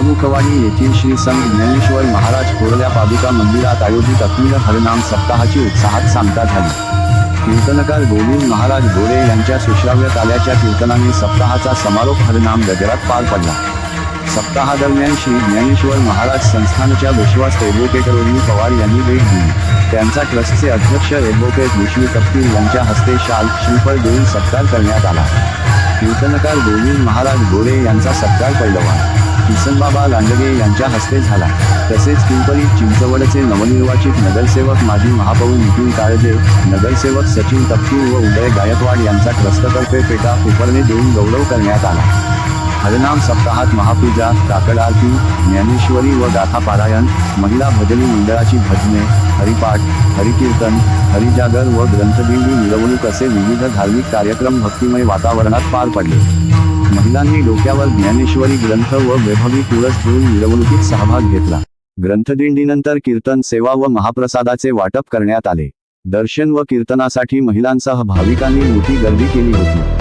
हरमुखवाडी येथील श्री संत ज्ञानेश्वर महाराज कोरल्या पादुका मंदिरात आयोजित अखंड हरनाम सप्ताहाची उत्साहात सांगता झाली. कीर्तनकार गोविंद महाराज गोरे यांच्या सुश्राव्य ताल्याच्या कीर्तनाने सप्ताहाचा समारोप हरनाम गजरात पार पडला. सप्ताहादरम्यान श्री ज्ञानेश्वर महाराज संस्थानच्या विश्वास ॲडव्होकेट रोहिणी पवार यांनी भेट दिली. त्यांचा ट्रस्टचे अध्यक्ष ॲडव्होकेट विष्णू तपकीर यांच्या हस्ते शाल श्रीफळ देऊन सत्कार करण्यात आला. कीर्तनकार गोविंद महाराज गोरे यांचा सत्कार पैलवान किसनबाबा लांडगे यांच्या हस्ते झाला. तसेच पिंपरी चिंचवडचे नवनिर्वाचित नगरसेवक माजी महापौर नितीन काळजे नगरसेवक सचिन तपकीर व उदय गायकवाड यांचा ट्रस्टतर्फे पेटा उपरणे देऊन गौरव करण्यात आला. हरनाम सप्ताहात महापूजा काकड आरती ज्ञानेश्वरी व गाथापारायण महिला भजनी मंडळाची भजने हरिपाठ हरिकीर्तन हरिजागर व ग्रंथदिंडी मिरवणूक असे विविध धार्मिक कार्यक्रम भक्तिमय वातावरणात पार पडले. महिलांनी डोक्यावर ज्ञानेश्वरी ग्रंथ व वैभवी तुळस घेऊन मिरवणुकीत सहभाग घेतला. ग्रंथदिंडीनंतर कीर्तन सेवा व महाप्रसादाचे वाटप करण्यात आले. दर्शन व कीर्तनासाठी महिलांसह भाविकांनी मोठी गर्दी केली होती.